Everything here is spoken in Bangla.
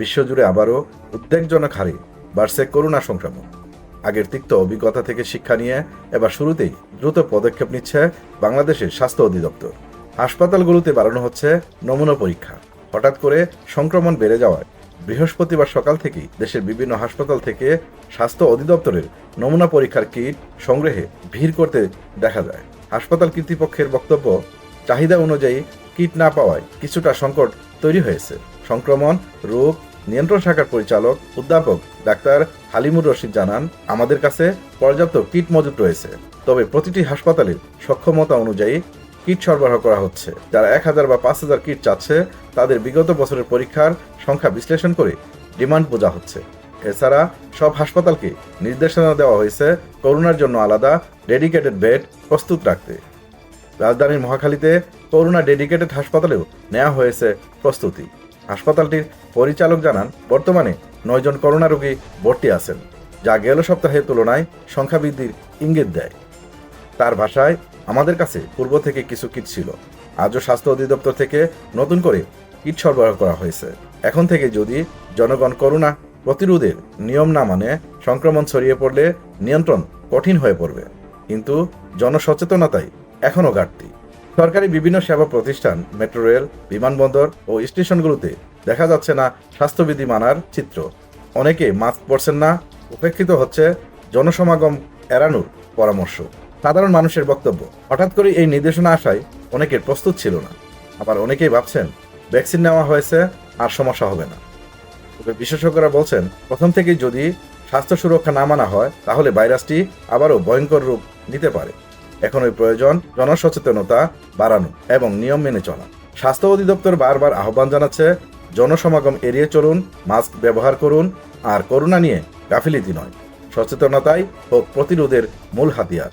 বিশ্বজুড়ে আবারও উদ্বেগজনক হারে বাড়ছে করোনা সংক্রমণ। আগের তিক্ত অভিজ্ঞতা থেকে শিক্ষা নিয়ে এবার শুরুতেই দ্রুত পদক্ষেপ নিচ্ছে বাংলাদেশের স্বাস্থ্য অধিদপ্তর। হাসপাতালগুলোতে বাড়ানো হচ্ছে নমুনা পরীক্ষা। হঠাৎ করে সংক্রমণ বেড়ে যাওয়ায় বৃহস্পতিবার সকাল থেকেই দেশের বিভিন্ন হাসপাতাল থেকে স্বাস্থ্য অধিদপ্তরের নমুনা পরীক্ষার কিট সংগ্রহে ভিড় করতে দেখা যায়। হাসপাতাল কর্তৃপক্ষের বক্তব্য, চাহিদা অনুযায়ী কিট না পাওয়ায় কিছুটা সংকট তৈরি হয়েছে। সংক্রমণ, রোগ নিয়ন্ত্রণ শাখার পরিচালক, অধ্যাপক ডাক্তার হালিমুর রশিদ জানান, আমাদের কাছে পর্যাপ্ত কিট মজুত রয়েছে। তবে প্রতিটি হাসপাতালে সক্ষমতা অনুযায়ী কিট সরবরাহ করা হচ্ছে। যারা এক হাজার বা পাঁচ হাজার কিট চাচ্ছে, তাদের বিগত বছরের পরীক্ষার সংখ্যা বিশ্লেষণ করে ডিমান্ড বোঝা হচ্ছে। এছাড়া সব হাসপাতালকে নির্দেশনা দেওয়া হয়েছে করোনার জন্য আলাদা ডেডিকেটেড বেড প্রস্তুত রাখতে। রাজধানীর মহাখালীতে করোনা ডেডিকেটেড হাসপাতালেও নেওয়া হয়েছে প্রস্তুতি। হাসপাতালটির পরিচালক জানান, বর্তমানে নয়জন করোনা রোগী ভর্তি আছেন, যা গেল সপ্তাহের তুলনায় সংখ্যা বৃদ্ধির ইঙ্গিত দেয়। তার ভাষায়, আমাদের কাছে পূর্ব থেকে কিছু কিট ছিল। আজও স্বাস্থ্য অধিদপ্তর থেকে নতুন করে কিট সরবরাহ করা হয়েছে। এখন থেকে যদি জনগণ করোনা প্রতিরোধের নিয়ম না মানে সংক্রমণ ছড়িয়ে পড়লে নিয়ন্ত্রণ কঠিন হয়ে পড়বে। কিন্তু জনসচেতনতাই এখনও ঘাটতি। সরকারি বিভিন্ন সেবা প্রতিষ্ঠান, মেট্রো রেল বিমানবন্দর ও স্টেশনগুলোতে দেখা যাচ্ছে না স্বাস্থ্যবিধি মানার চিত্র। অনেকে মাস্ক পরছেন না, উপেক্ষিত হচ্ছে জনসমাগম এড়ানোর পরামর্শ। সাধারণ মানুষের বক্তব্য, হঠাৎ করে এই নির্দেশনা আসায় অনেকের প্রস্তুত ছিল না। আবার অনেকেই ভাবছেন, ভ্যাকসিন নেওয়া হয়েছে, আর সমস্যা হবে না। তবে বিশেষজ্ঞরা বলছেন, প্রথম থেকেই যদি স্বাস্থ্য সুরক্ষা না মানা হয়, তাহলে ভাইরাসটি আবারও ভয়ঙ্কর রূপ নিতে পারে। এখন ওই প্রয়োজন জনসচেতনতা বাড়ানো এবং নিয়ম মেনে চলা। স্বাস্থ্য অধিদপ্তর বারবার আহ্বান জানাচ্ছে, জনসমাগম এড়িয়ে চলুন, মাস্ক ব্যবহার করুন, আর করোনা নিয়ে গাফিলিতি নয়। সচেতনতাই হোক প্রতিরোধের মূল হাতিয়ার।